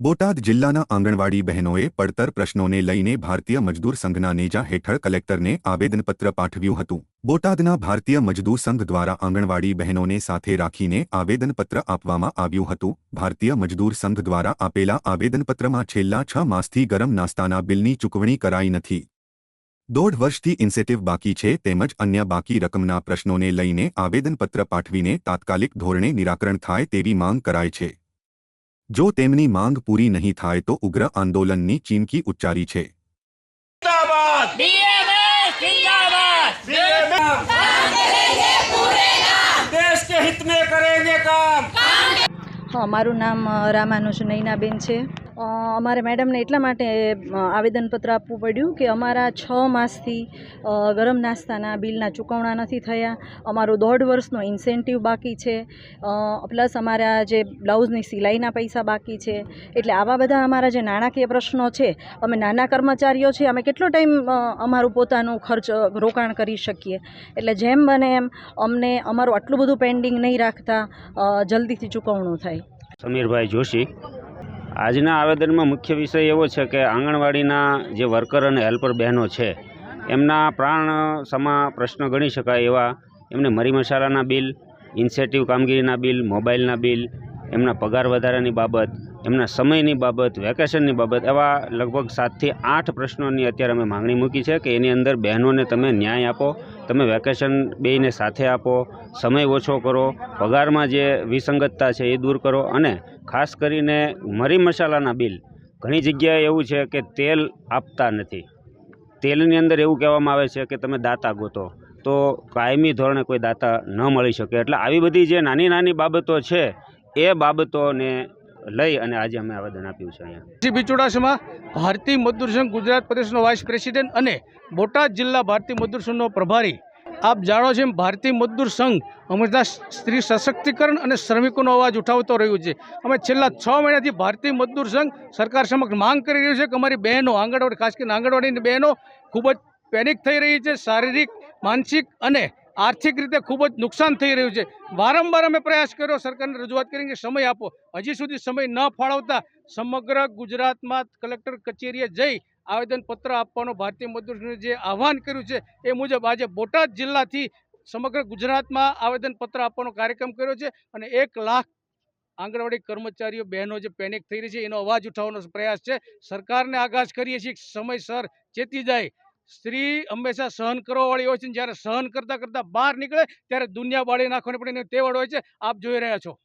બોટાદ જિલ્લાના આંગણવાડી બહેનોએ પડતર પ્રશ્નોને લઈને ભારતીય મજદૂર સંઘના નેજા હેઠળ કલેક્ટરને આવેદનપત્ર પાઠવ્યું હતું. બોટાદના ભારતીય મજદૂર સંઘ દ્વારા આંગણવાડી બહેનોને સાથે રાખીને આવેદનપત્ર આપવામાં આવ્યું હતું. ભારતીય મજદૂર સંઘ દ્વારા આપેલા આવેદનપત્રમાં છેલ્લા છ માસથી ગરમ નાસ્તાના બિલની ચૂકવણી કરાઈ નથી. દોઢ વર્ષથી ઇન્સેટિવ બાકી છે તેમજ અન્ય બાકી રકમના પ્રશ્નોને લઈને આવેદનપત્ર પાઠવીને તાત્કાલિક ધોરણે નિરાકરણ થાય તેવી માંગ કરાય છે. જો તેમની માંગ પૂરી નહીં થાય તો ઉગ્ર આંદોલનની ચીમકી ઉચ્ચારી છે. અમારું નામ રામાનુષ નૈનાબેન છે. અમારે મેડમને એટલા માટે આવેદનપત્ર આપવું પડ્યું કે અમારા છ માસથી ગરમ નાસ્તાના બિલના ચૂકવણા નથી થયા. અમારું દોઢ વર્ષનો ઇન્સેન્ટિવ બાકી છે. પ્લસ અમારા જે બ્લાઉઝની સિલાઈના પૈસા બાકી છે. એટલે આવા બધા અમારા જે નાણાકીય પ્રશ્નો છે, અમે નાના કર્મચારીઓ છીએ, અમે કેટલો ટાઈમ અમારું પોતાનું ખર્ચ રોકાણ કરી શકીએ. એટલે જેમ બને એમ, અમને અમારું આટલું બધું પેન્ડિંગ નહીં રાખતા જલ્દીથી ચૂકવણું થાય. સમીરભાઈ જોશી. આજના આવેદનમાં મુખ્ય વિષય એવો છે કે આંગણવાડીના જે વર્કર અને હેલ્પર બહેનો છે, એમના પ્રાણ સમા પ્રશ્ન ગણી શકાય એવા એમને મરી મસાલાના બિલ ઇન્સેટિવ કામગીરીના બિલ, મોબાઈલના બિલ, એમના પગાર વધારાની બાબત એમના સમયની બાબત વેકેશનની બાબત એવા લગભગ સાતથી આઠ પ્રશ્નોની અત્યારે અમે માંગણી મૂકી છે કે એની અંદર બહેનોને તમે ન્યાય આપો, તમે વેકેશન બેયને સાથે આપો, સમય ઓછો કરો, પગારમાં જે વિસંગતતા છે એ દૂર કરો અને ખાસ કરીને મરી મસાલાના બિલ. ઘણી જગ્યાએ એવું છે કે તેલ આપતા નથી. તેલની અંદર એવું કહેવામાં આવે છે કે તમે દાતા ગોતો. તો કાયમી ધોરણે કોઈ દાતા ન મળી શકે. એટલે આવી બધી જે નાની નાની બાબતો છે, એ બાબતોને લઈ અને આજે અમે આવેદન આપ્યું છે અહીંયા. સીબી ચુડાસમા ભારતીય મજદૂર સંઘ ગુજરાત પ્રદેશનો વાઇસ પ્રેસિડેન્ટ અને બોટાદ જિલ્લા ભારતીય મજદૂર સંઘનો પ્રભારી. આપ જાણો છો એમ ભારતીય મજદૂર સંઘ હંમેશા સ્ત્રી સશક્તિકરણ અને શ્રમિકોનો અવાજ ઉઠાવતો રહ્યું છે. અમે છેલ્લા છ મહિનાથી ભારતીય મજદૂર સંઘ સરકાર સમક્ષ માંગ કરી રહ્યું છે કે અમારી બહેનો આંગણવાડી, ખાસ કરીને આંગણવાડીની બહેનો ખૂબ જ પેનિક થઈ રહી છે. શારીરિક, માનસિક અને આર્થિક રીતે ખૂબ જ નુકસાન થઈ રહ્યું છે. વારંવાર અમે પ્રયાસ કર્યો, સરકારને રજૂઆત કરી કે સમય આપો. હજી સુધી સમય ન ફાળવતા સમગ્ર ગુજરાતમાં કલેક્ટર કચેરીએ જઈ આવેદનપત્ર આપવાનો ભારતીય મજૂરને જે આહવાન કર્યું છે એ મુજબ આજે બોટાદ જિલ્લાથી સમગ્ર ગુજરાતમાં આવેદનપત્ર આપવાનો કાર્યક્રમ કર્યો છે અને એક લાખ આંગણવાડી કર્મચારીઓ બહેનો જે પેનિક થઈ રહી છે, એનો અવાજ ઉઠાવવાનો પ્રયાસ છે. સરકારને આગાજ કરીએ છીએ સમયસર ચેતી જાય સ્ત્રી હંમેશા સહન કરવા વાળી હોય છે જ્યારે સહન કરતા કરતા બહાર નીકળે, ત્યારે દુનિયા બાળી નાખવાની પડે એને તેવડ હોય છે. આપ જોઈ રહ્યા છો.